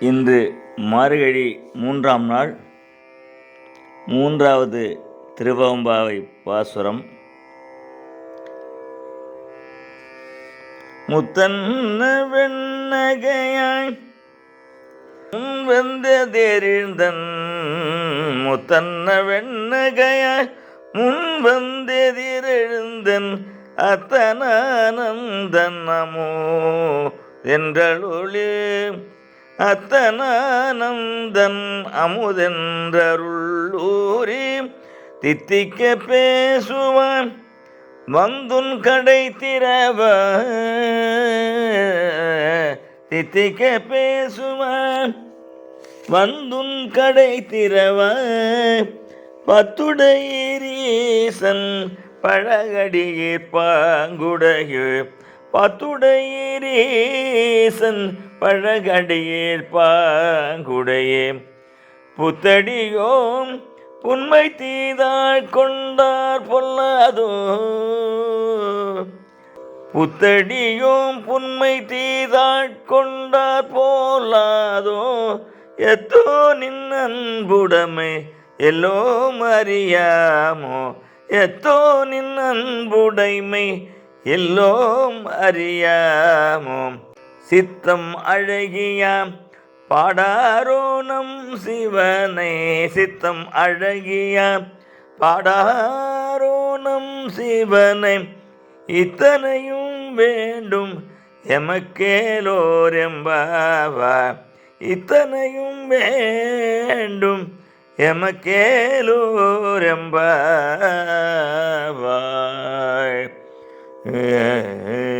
இன்று மார்கழி மூன்றாம் நாள் மூன்றாவது திருவம்பாவை பாசுரம். முத்தன்ன வெண்ணகையாய் வந்ததெறிந்தன் முத்தன்ன வெண்ணகையாய் முன் வந்தெதிரெழுந்தன் அத்தனானந்தன் நமோ என்றொளி அத்தனானந்தன் அமுதென்றருள்ளூரி தித்திக்க பேசுவான் வந்துன் கடை திறவ. தித்திக்க பேசுவான் வந்துன் கடை திறவ. பத்துடையீசன் பழகடியீர் பாங்குடைய பத்துடையீசன் பழகடியீர் பாங்குடையே. புத்தடியோம் உண்மை தீதாள் கொண்டார் பொல்லாதோ. புத்தடியும் புன்மை தீதாள் கொண்டார் போலாதோ. எத்தோ நின் அன்புடைமை எல்லோம் அறியாமோ. எத்தோ நின் அன்புடைமை எல்லோம் அறியாமோம். சித்தம் அழகியாம். பாடாரோ சிவனே சித்தம் அழகியாம். பாடாரோணம் சிவனை இத்தனையும் வேண்டும். எமக்கேலோரம்பாவா? இத்தனையும் வேண்டும். எமக்கேலோர் Yeah.